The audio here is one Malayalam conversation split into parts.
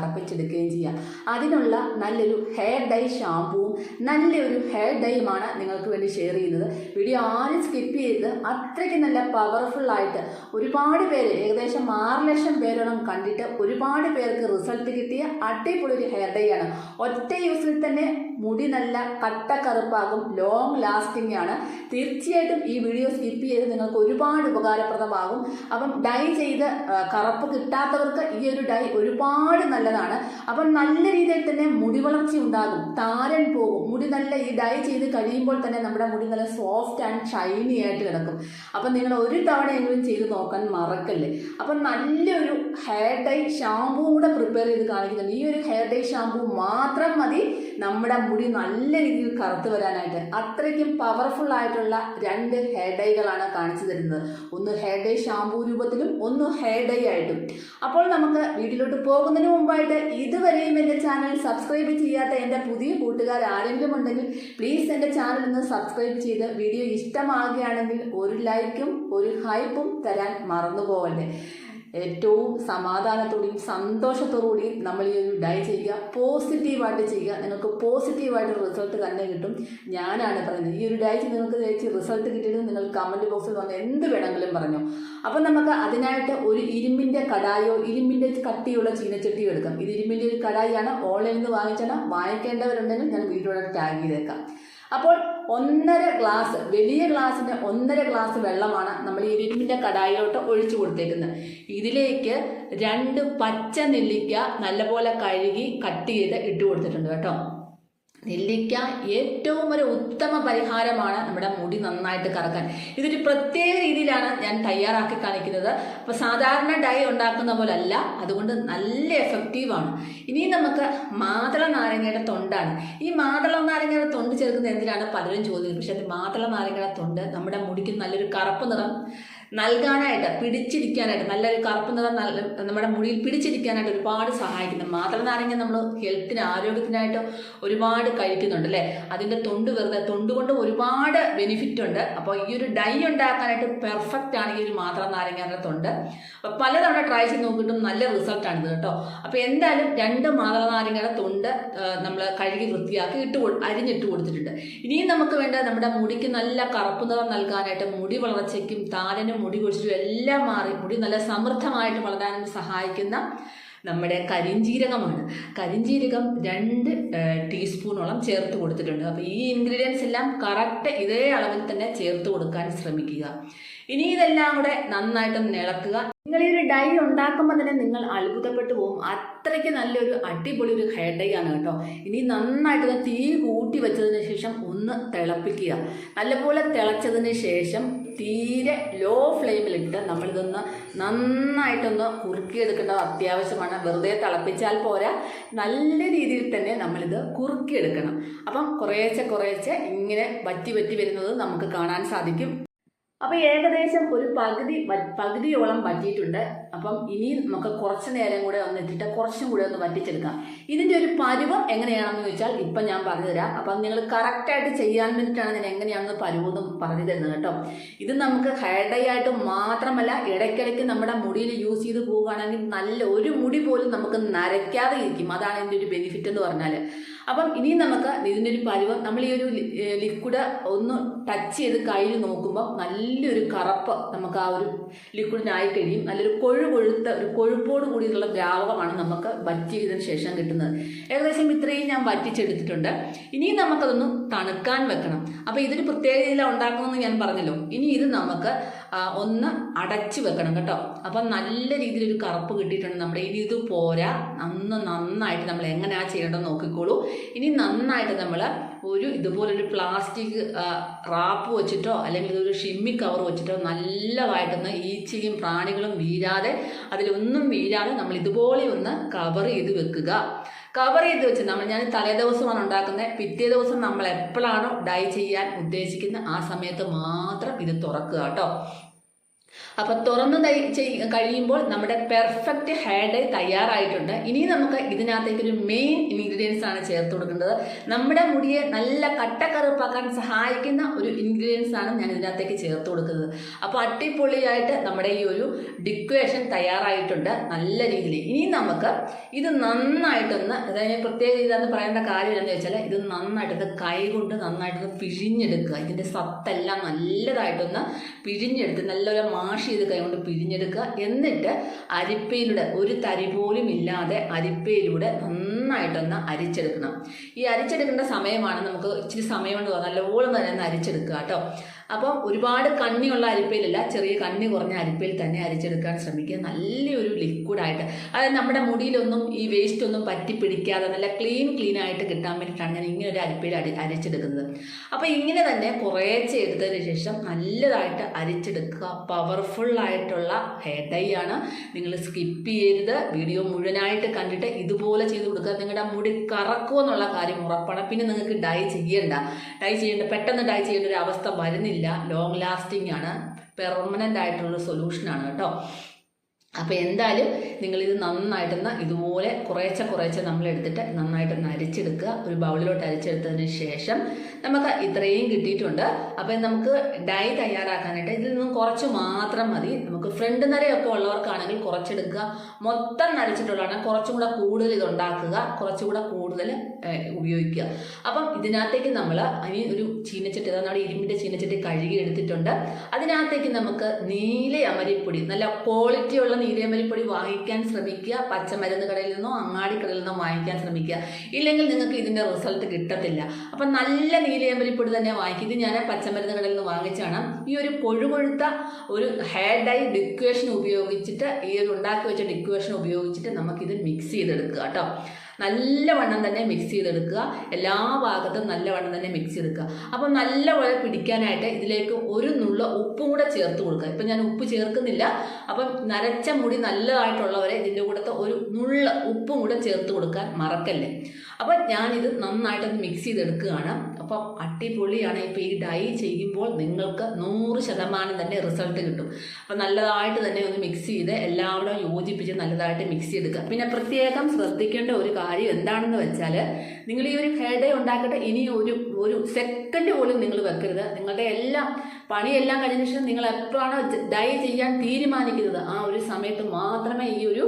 കറപ്പിച്ചെടുക്കുകയും ചെയ്യാം. അതിനുള്ള നല്ലൊരു ഹെയർ ഡൈ ഷാമ്പുവും നല്ലൊരു ഹെയർ ഡൈയുമാണ് നിങ്ങൾക്ക് വേണ്ടി ഷെയർ ചെയ്യുന്നത്. വീഡിയോ ആരും സ്കിപ്പ് ചെയ്ത് അത്രയ്ക്ക് നല്ല പവർഫുൾ ആയിട്ട് ഒരുപാട് പേര് ഏകദേശം ആറ് ലക്ഷം പേരോളം കണ്ടിട്ട് ഒരുപാട് പേർക്ക് റിസൾട്ട് കിട്ടിയ അടിപൊളി ഒരു ഹെയർ ഡൈ ആണ്. ഒറ്റ യൂസിൽ തന്നെ മുടി നല്ല കട്ട കറുപ്പാകും ലോങ് ലാസ്റ്റിംഗ് ആണ്. തീർച്ചയായിട്ടും ഈ വീഡിയോ സ്കിപ്പ് ചെയ്ത് നിങ്ങൾക്ക് ഒരുപാട് ഉപകാരപ്രദമാകും. അപ്പം ഡൈ ചെയ്ത് കറുപ്പ് കിട്ടാത്തവർക്ക് ഈ ഒരു ഡൈ ഒരുപാട് നല്ലതാണ്. അപ്പം നല്ല രീതിയിൽ തന്നെ മുടി വളർച്ച ഉണ്ടാകും താരൻ പോകും. മുടി നല്ല ഈ ഡൈ ചെയ്ത് കഴിയുമ്പോൾ തന്നെ നമ്മുടെ മുടി നല്ല സോഫ്റ്റ് ആൻഡ് ഷൈനി ആയിട്ട് കിടക്കും. അപ്പം നിങ്ങൾ ഒരു തവണയെങ്കിലും ചെയ്ത് നോക്കാൻ മറക്കല്ലേ? അപ്പം നല്ലൊരു ഹെയർ ഡൈ ഷാമ്പൂ കൂടെ പ്രിപ്പയർ ചെയ്ത് കാണിക്കുന്നുണ്ട്. ഈ ഒരു ഹെയർ ഡൈ ഷാമ്പൂ മാത്രം മതി നമ്മുടെ മുടി നല്ല രീതിയിൽ കറുത്ത് വരാനായിട്ട്. അത്രയ്ക്കും പവർഫുൾ ആയിട്ടുള്ള രണ്ട് ഹെയർ ഡൈകളാണ് കാണിച്ചു തരുന്നത്. ഒന്ന് ഹെയർ ഡൈ ഷാമ്പൂ രൂപത്തിലും ഒന്ന് ഹെയർ ഡൈ ആയിട്ടും. അപ്പോൾ നമുക്ക് വീട്ടിലോട്ട് പോകുന്നതിന് മുമ്പായിട്ട് ഇതുവരെയും എന്റെ ചാനൽ സബ്സ്ക്രൈബ് ചെയ്യാത്ത എന്റെ പുതിയ കൂട്ടുകാർ ആരെങ്കിലും ഉണ്ടെങ്കിൽ പ്ലീസ് എന്റെ ചാനൽ ഒന്ന് സബ്സ്ക്രൈബ് ചെയ്ത് വീഡിയോ ഇഷ്ടമാകുകയാണെങ്കിൽ ഒരു ലൈക്കും ഒരു ഹൈപ്പും തരാൻ മറന്നു പോകല്ലേ ഏറ്റവും സമാധാനത്തോടെയും സന്തോഷത്തോടുകൂടിയും നമ്മൾ ഈ ഒരു ഡയറ്റ് ചെയ്യുക പോസിറ്റീവായിട്ട് ചെയ്യുക. നിങ്ങൾക്ക് പോസിറ്റീവായിട്ട് റിസൾട്ട് തന്നെ കിട്ടും. ഞാനാണ് പറയുന്നത് ഈ ഒരു ഡയറ്റ് നിങ്ങൾക്ക് തേച്ച് റിസൾട്ട് കിട്ടിയത് നിങ്ങൾ കമന്റ് ബോക്സിൽ വന്ന് എന്ത് വേണമെങ്കിലും പറഞ്ഞു. അപ്പം നമുക്ക് അതിനായിട്ട് ഒരു ഇരുമ്പിന്റെ കടായോ ഇരുമ്പിന്റെ കട്ടിയുള്ള ചീനച്ചട്ടിയോ എടുക്കാം. ഇത് ഇരുമ്പിന്റെ ഒരു കടായിയാണ്. ഓൺലൈനിൽ നിന്ന് വാങ്ങിച്ചാൽ വാങ്ങിക്കേണ്ടവരുണ്ടെങ്കിൽ ഞാൻ വീട്ടിലൂടെ ടാഗ് ചെയ്തേക്കാം അപ്പോൾ ഒന്നര ഗ്ലാസ് വലിയ ഗ്ലാസ്സിന് ഒന്നര ഗ്ലാസ് വെള്ളമാണ് നമ്മൾ ഈ ഇരുമ്പിന്റെ കടായിലോട്ട് ഒഴിച്ചു കൊടുത്തേക്കുന്നത്. ഇതിലേക്ക് രണ്ട് പച്ച നെല്ലിക്ക നല്ലപോലെ കഴുകി കട്ട് ചെയ്ത് ഇട്ട് കൊടുത്തിട്ടുണ്ട് കേട്ടോ. നെല്ലിക്ക ഏറ്റവും ഒരു ഉത്തമ പരിഹാരമാണ് നമ്മുടെ മുടി നന്നായിട്ട് കറക്കാൻ. ഇതൊരു പ്രത്യേക രീതിയിലാണ് ഞാൻ തയ്യാറാക്കി കാണിക്കുന്നത്. അപ്പോൾ സാധാരണ ഡൈ ഉണ്ടാക്കുന്ന പോലെ അല്ല അതുകൊണ്ട് നല്ല എഫക്റ്റീവാണ് ഇനി നമുക്ക് മാതള നാരങ്ങയുടെ തൊണ്ടാണ്. ഈ മാതള നാരങ്ങയുടെ തൊണ്ട് ചേർക്കുന്ന എന്തിനാണ്? പലരും ചോദിക്കുന്നത് പക്ഷേ അത് മാതള നാരങ്ങയുടെ തൊണ്ട് നമ്മുടെ മുടിക്ക് നല്ലൊരു കറുപ്പ് നിറം നൽകാനായിട്ട് പിടിച്ചിരിക്കാനായിട്ട് നല്ലൊരു കറുപ്പ് നിറം നല്ല നമ്മുടെ മുടിയിൽ പിടിച്ചിരിക്കാനായിട്ട് ഒരുപാട് സഹായിക്കുന്നു. മാത്രം നാരങ്ങ നമ്മൾ ഹെൽത്തിന് ആരോഗ്യത്തിനായിട്ട് ഒരുപാട് കഴിക്കുന്നുണ്ട് അല്ലേ? അതിന്റെ തൊണ്ട് വെറുതെ തൊണ്ട് കൊണ്ട് ഒരുപാട് ബെനിഫിറ്റ് ഉണ്ട്. അപ്പോൾ ഈ ഒരു ഡൈ ഉണ്ടാക്കാനായിട്ട് പെർഫെക്റ്റ് ആണ് ഈ ഒരു മാത്രം നാരങ്ങയുടെ തൊണ്ട്. അപ്പോൾ പലതവണ ട്രൈ ചെയ്ത് നോക്കിയിട്ടും നല്ല റിസൾട്ടാണ് ഇത് കേട്ടോ. അപ്പോൾ എന്തായാലും രണ്ട് മാതള നാരങ്ങയുടെ തൊണ്ട് നമ്മൾ കഴുകി വൃത്തിയാക്കി ഇട്ട് അരിഞ്ഞിട്ട് കൊടുത്തിട്ടുണ്ട്. ഇനിയും നമുക്ക് വേണ്ട നമ്മുടെ മുടിക്ക് നല്ല കറുപ്പ് നിറം നൽകാനായിട്ട് മുടി വളർച്ചയ്ക്കും താരനും മുടി കൊഴിച്ചിലും എല്ലാം മാറി. മുടി നല്ല സമൃദ്ധമായിട്ട് വളരാനും സഹായിക്കുന്ന നമ്മുടെ കരിഞ്ജീരകമാണ് കരിഞ്ജീരകം രണ്ട് ടീസ്പൂണോളം ചേർത്ത് കൊടുത്തിട്ടുണ്ട്. അപ്പോൾ ഈ ഇൻഗ്രീഡിയൻസ് എല്ലാം കറക്റ്റ് ഇതേ അളവിൽ തന്നെ ചേർത്ത് കൊടുക്കാൻ ശ്രമിക്കുക. ഇനി ഇതെല്ലാം കൂടെ നന്നായിട്ടൊന്ന് ഇളക്കുക നിങ്ങൾ ഈ ഒരു ഡൈ ഉണ്ടാക്കുമ്പോൾ തന്നെ നിങ്ങൾ അത്ഭുതപ്പെട്ടു പോകും. അത്രയ്ക്ക് നല്ലൊരു അടിപൊളി ഒരു ഹെയർ ഡൈ ആണ് കേട്ടോ. ഇനി നന്നായിട്ട് തീ കൂട്ടി വെച്ചതിന് ശേഷം ഒന്ന് തിളപ്പിക്കുക. നല്ലപോലെ തിളച്ചതിന് ശേഷം തീരെ ലോ ഫ്ലെയിമിലിട്ട് നമ്മളിതൊന്ന് നന്നായിട്ടൊന്ന് കുറുക്കിയെടുക്കേണ്ടത് അത്യാവശ്യമാണ്. വെറുതെ തിളപ്പിച്ചാൽ പോരാ. നല്ല രീതിയിൽ തന്നെ നമ്മളിത് കുറുക്കിയെടുക്കണം. അപ്പം കുറേശ്ശെ കുറേശ്ശെ ഇങ്ങനെ വറ്റി വറ്റി വരുന്നത് നമുക്ക് കാണാൻ സാധിക്കും. അപ്പോൾ ഏകദേശം ഒരു പകുതി പകുതിയോളം വറ്റിയിട്ടുണ്ട്. അപ്പം ഇനി നമുക്ക് കുറച്ച് നേരം കൂടെ ഒന്ന് ഇട്ടിട്ട് കുറച്ചും കൂടെ ഒന്ന് വറ്റിച്ചെടുക്കാം. ഇതിന്റെ ഒരു പരുവം എങ്ങനെയാണെന്ന് ചോദിച്ചാൽ ഇപ്പം ഞാൻ പറഞ്ഞുതരാം. അപ്പം നിങ്ങൾ കറക്റ്റായിട്ട് ചെയ്യാൻ വേണ്ടിയിട്ടാണ് ഞാൻ എങ്ങനെയാണെന്ന് പരുവെന്നും പറഞ്ഞു തരുന്നത് കേട്ടോ. ഇത് നമുക്ക് ഹെയർ ഡൈ ആയിട്ട് മാത്രമല്ല ഇടയ്ക്കിടയ്ക്ക് നമ്മുടെ മുടിയിൽ യൂസ് ചെയ്ത് പോവുകയാണെങ്കിൽ നല്ല ഒരു മുടി പോലും നമുക്ക് നരയ്ക്കാതെ ഇരിക്കും. അതാണ് ഇതിന്റെ ഒരു ബെനിഫിറ്റ് എന്ന് പറഞ്ഞാൽ അപ്പം ഇനി നമുക്ക് ഇതിന്റെ ഒരു പരുവം നമ്മൾ ഈ ഒരു ലിക്വിഡ് ഒന്ന് ടച്ച് ചെയ്ത് കയ്യിൽ നോക്കുമ്പോൾ നല്ലൊരു കറപ്പ് നമുക്ക് ആ ഒരു ലിക്വിഡിനായി കഴിയും. നല്ലൊരു കൊഴു കൊഴുത്ത ഒരു കൊഴുപ്പോട് കൂടിയുള്ള ദ്രാവകമാണ് നമുക്ക് വറ്റി ചെയ്തതിന് ശേഷം കിട്ടുന്നത്. ഏകദേശം ഇത്രയും ഞാൻ വറ്റിച്ചെടുത്തിട്ടുണ്ട്. ഇനി നമുക്കതൊന്ന് തണുക്കാൻ വെക്കണം. അപ്പോൾ ഇതൊരു പ്രത്യേക രീതിയിലാണ് ഉണ്ടാക്കണമെന്ന് ഞാൻ പറഞ്ഞല്ലോ. ഇനി ഇത് നമുക്ക് ഒന്ന് അടച്ചു വെക്കണം കേട്ടോ. അപ്പം നല്ല രീതിയിൽ ഒരു കറുപ്പ് കിട്ടിയിട്ടുണ്ട് നമ്മുടെ ഇനി ഇത് പോരാ. അന്ന് നന്നായിട്ട് നമ്മൾ എങ്ങനെയാ ചെയ്യേണ്ടത് നോക്കിക്കോളൂ. ഇനി നന്നായിട്ട് നമ്മൾ ഒരു ഇതുപോലൊരു പ്ലാസ്റ്റിക് റാപ്പ് വെച്ചിട്ടോ അല്ലെങ്കിൽ ഒരു ഷിമ്മി കവർ വെച്ചിട്ടോ നല്ലതായിട്ടൊന്ന് ഈച്ചയും പ്രാണികളും വീഴാതെ അതിലൊന്നും വീഴാതെ നമ്മൾ ഇതുപോലെ ഒന്ന് കവർ ചെയ്ത് വെക്കുക. കവർ ചെയ്ത് വെച്ച് നമ്മൾ ഞാൻ തലേ ദിവസമാണ് ഉണ്ടാക്കുന്നത്. പിറ്റേ ദിവസം നമ്മൾ എപ്പോഴാണോ ഡൈ ചെയ്യാൻ ഉദ്ദേശിക്കുന്നത് ആ സമയത്ത് മാത്രം ഇത് തുറക്കുക കേട്ടോ. അപ്പം തുറന്ന് കഴിയുമ്പോൾ നമ്മുടെ പെർഫെക്റ്റ് ഹെയർ ഡേ തയ്യാറായിട്ടുണ്ട്. ഇനി നമുക്ക് ഇതിനകത്തേക്ക് ഒരു മെയിൻ ഇൻഗ്രീഡിയൻസ് ആണ് ചേർത്ത് കൊടുക്കേണ്ടത്. നമ്മുടെ മുടിയെ നല്ല കട്ടക്കറുപ്പാക്കാൻ സഹായിക്കുന്ന ഒരു ഇൻഗ്രീഡിയൻസ് ആണ് ഞാൻ ഇതിനകത്തേക്ക് ചേർത്ത് കൊടുക്കുന്നത്. അപ്പോൾ അട്ടിപൊളിയായിട്ട് നമ്മുടെ ഈ ഒരു ഡിക്വേഷൻ തയ്യാറായിട്ടുണ്ട് നല്ല രീതിയിൽ. ഇനി നമുക്ക് ഇത് നന്നായിട്ടൊന്ന് അതായത് പ്രത്യേക ഇതെന്ന് പറയേണ്ട കാര്യം എന്താണെന്ന് വെച്ചാൽ ഇത് നന്നായിട്ടൊന്ന് കൈകൊണ്ട് നന്നായിട്ടൊന്ന് പിഴിഞ്ഞെടുക്കുക. ഇതിന്റെ സത്തെല്ലാം നല്ലതായിട്ടൊന്ന് പിഴിഞ്ഞെടുത്ത് നല്ലൊരു മാഷ് ചെയ്ത് കൈ കൊണ്ട് പിഴിഞ്ഞെടുക്കുക. എന്നിട്ട് അരിപ്പയിലൂടെ ഒരു തരി പോലും ഇല്ലാതെ അരിപ്പയിലൂടെ നന്നായിട്ടൊന്ന് അരിച്ചെടുക്കണം. ഈ അരിച്ചെടുക്കേണ്ട സമയമാണ് നമുക്ക് ഇച്ചിരി സമയം കൊണ്ട് നല്ലപോലെ തന്നെ അരിച്ചെടുക്കുക കേട്ടോ. അപ്പം ഒരുപാട് കണ്ണിയുള്ള അരിപ്പയിലല്ല ചെറിയ കണ്ണി കുറഞ്ഞ അരിപ്പയിൽ തന്നെ അരിച്ചെടുക്കാൻ ശ്രമിക്കുക. നല്ലൊരു ലിക്വിഡായിട്ട് അതായത് നമ്മുടെ മുടിയിലൊന്നും ഈ വേസ്റ്റ് ഒന്നും പറ്റി പിടിക്കാതെ നല്ല ക്ലീൻ ക്ലീൻ ആയിട്ട് കിട്ടാൻ വേണ്ടിയിട്ടാണ് ഞാൻ ഇങ്ങനെ ഒരു അരിപ്പയിൽ അരി അരിച്ചെടുക്കുന്നത്. അപ്പോൾ ഇങ്ങനെ തന്നെ കുറേശ്ശെ എടുത്തതിന് ശേഷം നല്ലതായിട്ട് അരിച്ചെടുക്കുക. പവർഫുൾ ആയിട്ടുള്ള ഹെയർ ഡൈ ആണ്. നിങ്ങൾ സ്കിപ്പ് ചെയ്യരുത്. വീഡിയോ മുഴുവനായിട്ട് കണ്ടിട്ട് ഇതുപോലെ ചെയ്ത് കൊടുക്കുക. നിങ്ങളുടെ മുടി കറക്കുമെന്നുള്ള കാര്യം ഉറപ്പാണ്. പിന്നെ നിങ്ങൾക്ക് ഡൈ ചെയ്യണ്ട. ഡൈ ചെയ്യേണ്ട പെട്ടെന്ന് ഡൈ ചെയ്യേണ്ട ഒരു അവസ്ഥ വരുന്നില്ല. ലോങ് ലാസ്റ്റിംഗ് ആണ്. പെർമനന്റ് ആയിട്ടുള്ള സൊല്യൂഷനാണ് കേട്ടോ. അപ്പോൾ എന്തായാലും നിങ്ങൾ ഇത് നന്നായിട്ടൊന്ന് ഇതുപോലെ കുറേശ്ശെ കുറേശ്ശെ നമ്മൾ എടുത്തിട്ട് നന്നായിട്ടൊന്ന് അരിച്ചെടുക്കുക. ഒരു ബൗളിലോട്ട് അരിച്ചെടുത്തതിന് ശേഷം നമുക്ക് ഇത്രയും കിട്ടിയിട്ടുണ്ട്. അപ്പോൾ നമുക്ക് ഡൈ തയ്യാറാക്കാനായിട്ട് ഇതിൽ നിന്നും കുറച്ച് മാത്രം മതി. നമുക്ക് ഫ്രണ്ട് നിരയൊക്കെ ഉള്ളവർക്കാണെങ്കിൽ കുറച്ചെടുക്കുക. മൊത്തം നരച്ചിട്ടുള്ളതാണ് കുറച്ചും കൂടെ കൂടുതൽ ഇത് ഉണ്ടാക്കുക കുറച്ചും കൂടെ കൂടുതൽ ഉപയോഗിക്കുക. അപ്പം ഇതിനകത്തേക്ക് നമ്മൾ ഇനി ഒരു ചീനച്ചട്ടി അതായത് നമ്മുടെ ഇരുമ്പിന്റെ ചീനച്ചട്ടി കഴുകി എടുത്തിട്ടുണ്ട്. അതിനകത്തേക്ക് നമുക്ക് നീല അമരിപ്പൊടി നല്ല ക്വാളിറ്റിയുള്ള നീലയമരിപ്പൊടി വാങ്ങിക്കാൻ ശ്രമിക്കുക പച്ചമരുന്ന് കടയിൽ നിന്നോ അങ്ങാടി കടയിൽ നിന്നോ വാങ്ങിക്കാൻ ശ്രമിക്കുക. ഇല്ലെങ്കിൽ നിങ്ങൾക്ക് ഇതിന്റെ റിസൾട്ട് കിട്ടത്തില്ല. അപ്പം നല്ല നീലയമരിപ്പൊടി തന്നെ വാങ്ങിക്കുക ഇത് ഞാൻ പച്ചമരുന്ന് കടയിൽ നിന്ന് വാങ്ങിച്ചാണ് ഈ ഒരു കൊഴുകൊഴുത്ത ഒരു ഹെയർ ഡൈ ഡിക്വേഷൻ ഉപയോഗിച്ചിട്ട് ഈ ഒരു ഉണ്ടാക്കി വെച്ച ഡിക്വേഷൻ ഉപയോഗിച്ചിട്ട് നമുക്കിത് മിക്സ് ചെയ്തെടുക്കുക കേട്ടോ. നല്ലവണ്ണം തന്നെ മിക്സ് ചെയ്തെടുക്കുക. എല്ലാ ഭാഗത്തും നല്ലവണ്ണം തന്നെ മിക്സ് ചെയ്തെടുക്കുക. അപ്പം നല്ലപോലെ പിടിക്കാനായിട്ട് ഇതിലേക്ക് ഒരു നുള്ള ഉപ്പും കൂടെ ചേർത്ത് കൊടുക്കുക. ഇപ്പം ഞാൻ ഉപ്പ് ചേർക്കുന്നില്ല. അപ്പം നരച്ച മുടി നല്ലതായിട്ടുള്ളവരെ ഇതിന്റെ കൂടത്തെ ഒരു നുള്ള ഉപ്പും കൂടെ ചേർത്ത് കൊടുക്കാൻ മറക്കല്ലേ? അപ്പം ഞാനിത് നന്നായിട്ടൊന്ന് മിക്സ് ചെയ്തെടുക്കുകയാണ്. അപ്പം അടിപൊളിയാണ്. ഇപ്പോൾ ഈ ഡൈ ചെയ്യുമ്പോൾ നിങ്ങൾക്ക് നൂറ് ശതമാനം തന്നെ റിസൾട്ട് കിട്ടും. അപ്പം നല്ലതായിട്ട് തന്നെ ഒന്ന് മിക്സ് ചെയ്ത് എല്ലാവരും യോജിപ്പിച്ച് നല്ലതായിട്ട് മിക്സ് ചെയ്തെടുക്കുക. പിന്നെ പ്രത്യേകം ശ്രദ്ധിക്കേണ്ട ഒരു കാര്യം എന്താണെന്ന് വെച്ചാൽ നിങ്ങൾ ഈ ഒരു ഹെയർ ഡേ ഉണ്ടാക്കട്ടെ ഇനി ഒരു ഒരു സെക്കൻഡ് പോലും നിങ്ങൾ വെക്കരുത്. നിങ്ങളുടെ എല്ലാം പണിയെല്ലാം കഴിഞ്ഞ ശേഷം നിങ്ങൾ എപ്പോഴാണ് ഡൈ ചെയ്യാൻ തീരുമാനിക്കുന്നത് ആ ഒരു സമയത്ത് മാത്രമേ ഈ ഒരു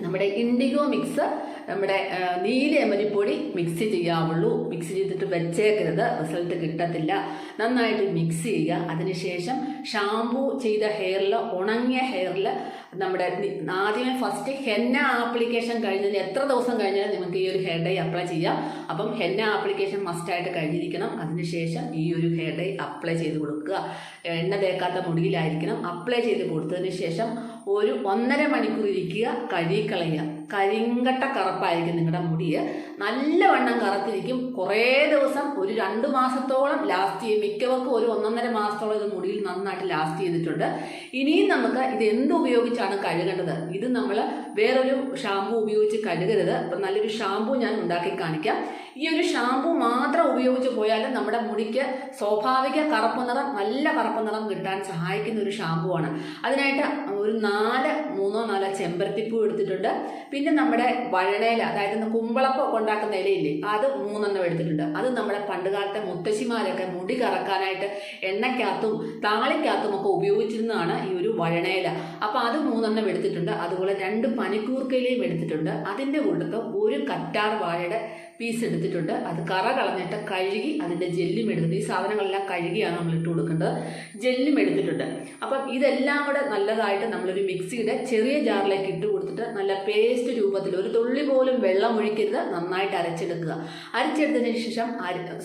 നമ്മുടെ ഇൻഡിഗോ മിക്സ് നമ്മുടെ ആ, നീല എമരിപ്പൊടി മിക്സ് ചെയ്യാവുള്ളൂ. മിക്സ് ചെയ്തിട്ട് വെച്ചേക്കരുത്. റിസൾട്ട് കിട്ടത്തില്ല. നന്നായിട്ട് മിക്സ് ചെയ്യുക. അതിനുശേഷം ഷാംപൂ ചെയ്ത ഹെയറിൽ ഉണങ്ങിയ ഹെയറിൽ നമ്മുടെ ആദ്യമേ ഫസ്റ്റ് ഹെന്ന ആപ്ലിക്കേഷൻ കഴിഞ്ഞതിന് എത്ര ദിവസം കഴിഞ്ഞാലും നിങ്ങൾക്ക് ഈ ഒരു ഹെയർ ഡൈ അപ്ലൈ ചെയ്യാം. അപ്പം ഹെന്ന ആപ്ലിക്കേഷൻ മസ്റ്റായിട്ട് കഴിഞ്ഞിരിക്കണം. അതിനുശേഷം ഈ ഒരു ഹെയർ ഡൈ അപ്ലൈ ചെയ്ത് കൊടുക്കുക. എണ്ണ തേക്കാത്ത മുടിയിലായിരിക്കണം. അപ്ലൈ ചെയ്ത് കൊടുത്തതിന് ശേഷം ഒരു ഒന്നര മണിക്കൂർ ഇരിക്കുക കഴുകിക്കളയുക. കരിങ്കട്ട കറുപ്പായിരിക്കും നിങ്ങളുടെ മുടിയെ നല്ലവണ്ണം കറുത്തിരിക്കും. കുറേ ദിവസം ഒരു രണ്ട് മാസത്തോളം ലാസ്റ്റ് ചെയ്യും. മിക്കവർക്കും ഒരു ഒന്നൊന്നര മാസത്തോളം ഇത് മുടിയിൽ നന്നായിട്ട് ലാസ്റ്റ് ചെയ്തിട്ടുണ്ട്. ഇനിയും നമുക്ക് ഇത് എന്ത് ഉപയോഗിച്ചാണ് കഴുകേണ്ടത്? ഇത് നമ്മൾ വേറൊരു ഷാമ്പു ഉപയോഗിച്ച് കഴുകരുത്. അപ്പം നല്ലൊരു ഷാമ്പു ഞാൻ ഉണ്ടാക്കി കാണിക്കാം. ഈ ഒരു ഷാമ്പു മാത്രം ഉപയോഗിച്ച് പോയാൽ നമ്മുടെ മുടിക്ക് സ്വാഭാവിക കറുപ്പ് നിറം നല്ല കറുപ്പ് നിറം കിട്ടാൻ സഹായിക്കുന്ന ഒരു ഷാമ്പു ആണ്. അതിനായിട്ട് ഒരു നാല് മൂന്നോ നാലോ ചെമ്പരത്തിപ്പൂ എടുത്തിട്ടുണ്ട്. പിന്നെ നമ്മുടെ വഴണയില അതായത് കുമ്പളപ്പ് കൊണ്ടാക്കുന്ന ഇലയില്ലേ അത് മൂന്നെണ്ണം എടുത്തിട്ടുണ്ട്. അത് നമ്മുടെ പണ്ടുകാലത്തെ മുത്തശ്ശിമാരൊക്കെ മുടി കറക്കാനായിട്ട് എണ്ണയ്ക്കകത്തും താളിക്കകത്തും ഒക്കെ ഉപയോഗിച്ചിരുന്നതാണ് ഈ ഒരു വഴണയില. അപ്പോൾ അത് മൂന്നെണ്ണം എടുത്തിട്ടുണ്ട്. അതുപോലെ രണ്ട് പനിക്കൂർക്കയിലയും എടുത്തിട്ടുണ്ട്. അതിന്റെ കൂട്ടത്ത് ഒരു കറ്റാർ വാഴയുടെ പീസ് എടുത്തിട്ടുണ്ട്. അത് കറ കളഞ്ഞിട്ട് കഴുകി അതിന്റെ ജെല്ലും എടുത്തിട്ട് ഈ സാധനങ്ങളെല്ലാം കഴുകിയാണ് നമ്മൾ ഇട്ട് കൊടുക്കേണ്ടത്. ജെല്ലും എടുത്തിട്ടുണ്ട്. അപ്പം ഇതെല്ലാം കൂടെ നല്ലതായിട്ട് നമ്മളൊരു മിക്സിയുടെ ചെറിയ ജാറിലേക്ക് ഇട്ട് കൊടുത്തിട്ട് നല്ല പേസ്റ്റ് രൂപത്തിൽ ഒരു തുള്ളി പോലും വെള്ളം ഒഴിക്കരുത്. നന്നായിട്ട് അരച്ചെടുക്കുക. അരച്ചെടുത്തതിന് ശേഷം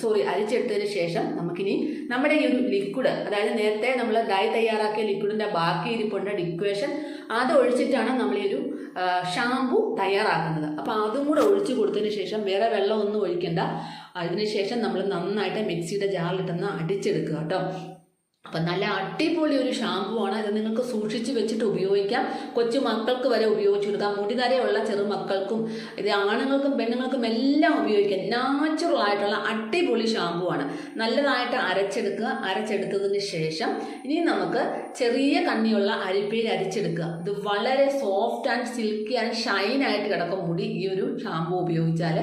സോറി അരച്ചെടുത്തതിന് ശേഷം നമുക്കിനി നമ്മുടെ ഈ ഒരു ലിക്വിഡ് അതായത് നേരത്തെ നമ്മൾ ഡൈ തയ്യാറാക്കിയ ലിക്വിഡിന്റെ ബാക്കി ഇരിപ്പുണ്ട് ഡിക്വേഷൻ അത് ഒഴിച്ചിട്ടാണ് നമ്മൾ ഈ ഒരു ഷാമ്പു തയ്യാറാക്കുന്നത്. അപ്പോൾ അതും കൂടെ ഒഴിച്ചു കൊടുത്തതിന് ശേഷം വേറെ വെള്ളം ഒന്നും ഒഴിക്കണ്ട. അതിനുശേഷം നമ്മൾ നന്നായിട്ട് മിക്സിയുടെ ജാറിലിട്ടൊന്ന് അടിച്ചെടുക്കുക കേട്ടോ. അപ്പം നല്ല അടിപൊളി ഒരു ഷാമ്പു ആണ് ഇത് നിങ്ങൾക്ക് സൂക്ഷിച്ച് വെച്ചിട്ട് ഉപയോഗിക്കാം. കൊച്ചു മക്കൾക്ക് വരെ ഉപയോഗിച്ച് കൊടുക്കാം. മുടി നരയുള്ള ചെറു മക്കൾക്കും ഇത് ആണുങ്ങൾക്കും പെണ്ണുങ്ങൾക്കും എല്ലാം ഉപയോഗിക്കാം. നാച്ചുറൽ ആയിട്ടുള്ള അടിപൊളി ഷാമ്പു ആണ് നല്ലതായിട്ട് അരച്ചെടുക്കുക. അരച്ചെടുത്തതിന് ശേഷം ഇനി നമുക്ക് ചെറിയ കണ്ണിയുള്ള അരിപ്പയിൽ അരിച്ചെടുക്കുക. ഇത് വളരെ soft and silky and shine ആയിട്ട് കിടക്കും മുടി. ഈ ഒരു ഷാമ്പു ഉപയോഗിച്ചാൽ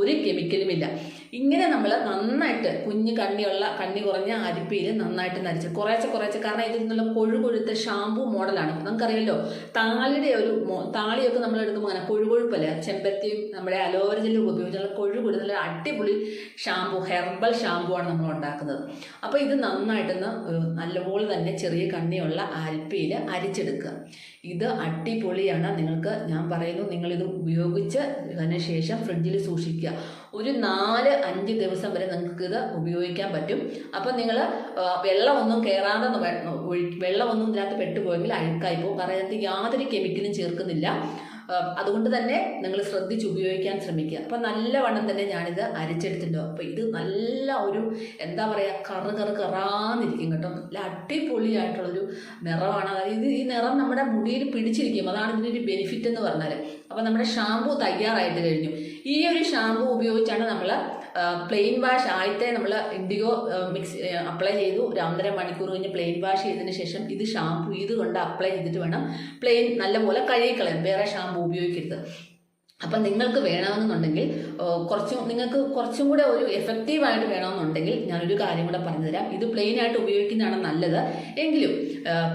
ഒരു കെമിക്കലുമില്ല ഇങ്ങനെ നമ്മൾ നന്നായിട്ട് കുഞ്ഞ് കണ്ണിയുള്ള കണ്ണി കുറഞ്ഞ അരിപ്പയിൽ നന്നായിട്ട് നരച്ച് കുറേശ്ശെ കുറേശ്ശെ. കാരണം ഇതിൽ നിന്നുള്ള കൊഴു കൊഴുത്ത ഷാമ്പു മോഡലാണ്. നമുക്കറിയാമല്ലോ താളിയുടെ ഒരു താളിയൊക്കെ നമ്മൾ എടുക്കുമ്പോൾ അങ്ങനെ കൊഴു കൊഴുപ്പല്ല ചെമ്പരത്തിയും നമ്മുടെ അലോവര ജെല്ലും ഉപയോഗിച്ചുള്ള കൊഴു കൊഴുത്ത അടിപൊളി ഷാമ്പു ഹെർബൽ ഷാമ്പു ആണ് നമ്മൾ ഉണ്ടാക്കുന്നത്. അപ്പോൾ ഇത് നന്നായിട്ടൊന്ന് നല്ലപോലെ തന്നെ ചെറിയ കണ്ണിയുള്ള അരിപ്പയിൽ അരിച്ചെടുക്കുക. ഇത് അടിപൊളിയാണ്. നിങ്ങൾക്ക് ഞാൻ പറയുന്നു നിങ്ങളിത് ഉപയോഗിച്ച് അതിന് ശേഷം ഫ്രിഡ്ജിൽ സൂക്ഷിക്കുക. ഒരു നാല് അഞ്ച് ദിവസം വരെ നിങ്ങൾക്ക് ഇത് ഉപയോഗിക്കാൻ പറ്റും. അപ്പം നിങ്ങൾ വെള്ളമൊന്നും കയറാതെ വെള്ളമൊന്നും ഇതിനകത്ത് പെട്ടുപോയെങ്കിൽ അഴുക്കായി പോകും. കാരണം ഇതിനകത്ത് യാതൊരു കെമിക്കലും ചേർക്കുന്നില്ല. അതുകൊണ്ട് തന്നെ നിങ്ങൾ ശ്രദ്ധിച്ച് ഉപയോഗിക്കാൻ ശ്രമിക്കുക. അപ്പം നല്ലവണ്ണം തന്നെ ഞാനിത് അരച്ചെടുത്തിട്ടുണ്ട്. അപ്പോൾ ഇത് നല്ല ഒരു എന്താ പറയുക കറ് കറ് കറാന്നിരിക്കും കേട്ടോ. നല്ല അടിപൊളിയായിട്ടുള്ളൊരു നിറമാണ്. അതായത് ഈ നിറം നമ്മുടെ മുടിയിൽ പിടിച്ചിരിക്കും. അതാണ് ഇതിന്റെ ഒരു ബെനിഫിറ്റ് എന്ന് പറഞ്ഞാൽ അപ്പോൾ നമ്മുടെ ഷാമ്പു തയ്യാറായിട്ട് കഴിഞ്ഞു. ഈ ഒരു ഷാമ്പു ഉപയോഗിച്ചാണ് നമ്മൾ പ്ലെയിൻ വാഷ് ആദ്യത്തെ നമ്മൾ ഇൻഡിഗോ മിക്സ് അപ്ലൈ ചെയ്തു. ഒരു ഒന്നര മണിക്കൂർ കഴിഞ്ഞ് പ്ലെയിൻ വാഷ് ചെയ്തതിന് ശേഷം ഇത് ഷാമ്പു ഇത് കൊണ്ട് അപ്ലൈ ചെയ്തിട്ട് വേണം പ്ലെയിൻ നല്ലപോലെ കഴുകിക്കളയാം വേറെ ഷാമ്പു ഉപയോഗിക്കരുത്. അപ്പം നിങ്ങൾക്ക് വേണമെന്നുണ്ടെങ്കിൽ കുറച്ചും നിങ്ങൾക്ക് കുറച്ചും കൂടെ ഒരു എഫക്റ്റീവായിട്ട് വേണമെന്നുണ്ടെങ്കിൽ ഞാനൊരു കാര്യം കൂടെ പറഞ്ഞുതരാം ഇത് പ്ലെയിൻ ആയിട്ട് ഉപയോഗിക്കുന്നതാണ് നല്ലത്. എങ്കിലും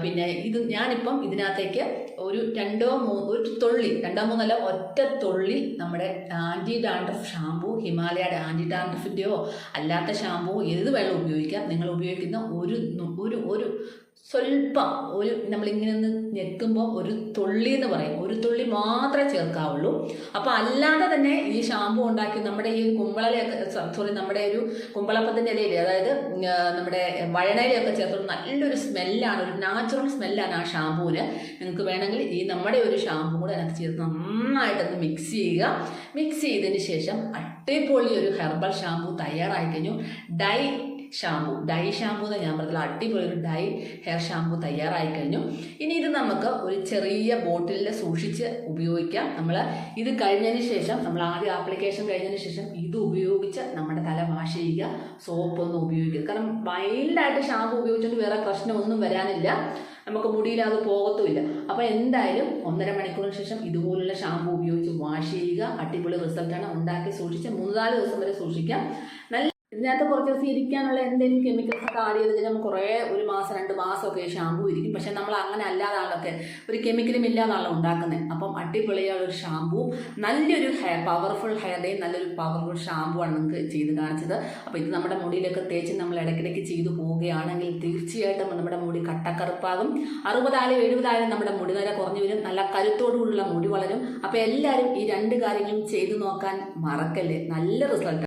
പിന്നെ ഇത് ഞാനിപ്പം ഇതിനകത്തേക്ക് ഒരു രണ്ടോ മൂന്നോ ഒരു തുള്ളി രണ്ടോ മൂന്നല്ല ഒറ്റ തുള്ളി നമ്മുടെ ആന്റി ഡാൻഡ്രഫ് ഷാമ്പു ഹിമാലയയുടെ ആന്റി ഡാൻഡ്രഫിന്റെയോ അല്ലാത്ത ഷാമ്പൂ ഏത് വെള്ളം ഉപയോഗിക്കാം. നിങ്ങൾ ഉപയോഗിക്കുന്ന ഒരു ഒരു ഒരു സ്വല്പം ഒരു നമ്മളിങ്ങനെ ഒന്ന് ഞെക്കുമ്പോൾ ഒരു തുള്ളി എന്ന് പറയും. ഒരു തുള്ളി മാത്രമേ ചേർക്കാവുള്ളൂ. അപ്പോൾ അല്ലാതെ തന്നെ ഈ ഷാമ്പു ഉണ്ടാക്കി നമ്മുടെ ഈ കുമ്പളലയൊക്കെ സോറി നമ്മുടെ ഒരു കുമ്പളപ്പത്തിന്റെ ഇലയിൽ അതായത് നമ്മുടെ വഴണയിലൊക്കെ ചേർത്ത് നല്ലൊരു സ്മെല്ലാണ് ഒരു നാച്ചുറൽ സ്മെല്ലാണ് ആ ഷാമ്പൂവിന്. നിങ്ങൾക്ക് വേണമെങ്കിൽ ഈ നമ്മുടെ ഒരു ഷാമ്പു കൂടെ അതിനകത്ത് ചേർത്ത് നന്നായിട്ടൊന്ന് മിക്സ് ചെയ്യുക. മിക്സ് ചെയ്തതിന് ശേഷം അടിപൊളി ഒരു ഹെർബൽ ഷാമ്പു തയ്യാറായി കഴിഞ്ഞു. ഡൈ ഷാമ്പു ഡൈ ഷാമ്പു എന്ന് ഞാൻ പറഞ്ഞാൽ അടിപൊളി ഒരു ഡൈ ഹെയർ ഷാമ്പു തയ്യാറായി കഴിഞ്ഞു. ഇനി ഇത് നമുക്ക് ഒരു ചെറിയ ബോട്ടിലിൽ സൂക്ഷിച്ച് ഉപയോഗിക്കാം. നമ്മൾ ഇത് കഴിഞ്ഞതിന് ശേഷം നമ്മൾ ആദ്യം ആപ്ലിക്കേഷൻ കഴിഞ്ഞതിന് ശേഷം ഇത് ഉപയോഗിച്ച് നമ്മുടെ തല വാഷ് ചെയ്യുക സോപ്പ് ഒന്ന് ഉപയോഗിക്കുക. കാരണം മൈൽഡായിട്ട് ഷാമ്പു ഉപയോഗിച്ചുകൊണ്ട് വേറെ പ്രശ്നമൊന്നും വരാനില്ല. നമുക്ക് മുടിയിൽ അത് പോകത്തുമില്ല. അപ്പോൾ എന്തായാലും ഒന്നര മണിക്കൂറിന് ശേഷം ഇതുപോലുള്ള ഷാമ്പു ഉപയോഗിച്ച് വാഷ് ചെയ്യുക. അടിപൊളി റിസൾട്ടാണ് ഉണ്ടാക്കി സൂക്ഷിച്ച് മൂന്നാൽ ദിവസം വരെ സൂക്ഷിക്കാം. നല്ല ഇതിനകത്ത് കുറച്ച് ദിവസം ഇരിക്കാനുള്ള എന്തെങ്കിലും കെമിക്കൽസ് ഒക്കെ ആഡ് ചെയ്ത് കഴിഞ്ഞാൽ കുറേ ഒരു മാസം രണ്ട് മാസമൊക്കെ ഷാമ്പു ഇരിക്കും. പക്ഷെ നമ്മൾ അങ്ങനെ അല്ലാതാണൊക്കെ ഒരു കെമിക്കലും ഇല്ലാതാണല്ലോ ഉണ്ടാക്കുന്നത്. അപ്പം അടിപൊളിയായ ഒരു ഷാമ്പു നല്ലൊരു ഹെയർ പവർഫുൾ ഹെയർ ഡേ നല്ലൊരു പവർഫുൾ ഷാമ്പു ആണ് നിങ്ങൾക്ക് ചെയ്ത് കാണിച്ചത്. അപ്പോൾ ഇത് നമ്മുടെ മുടിയിലൊക്കെ തേച്ച് നമ്മൾ ഇടയ്ക്കിടയ്ക്ക് ചെയ്തു പോവുകയാണെങ്കിൽ തീർച്ചയായിട്ടും നമ്മുടെ മുടി കട്ടക്കറുപ്പാകും. അറുപതായാലും എഴുപതായാലും നമ്മുടെ മുടി നിര കുറഞ്ഞു വരും. നല്ല കരുത്തോടുകൂടിയുള്ള മുടി വളരും. അപ്പോൾ എല്ലാവരും ഈ രണ്ട് കാര്യങ്ങളും ചെയ്തു നോക്കാൻ മറക്കല്ലേ? നല്ല റിസൾട്ട്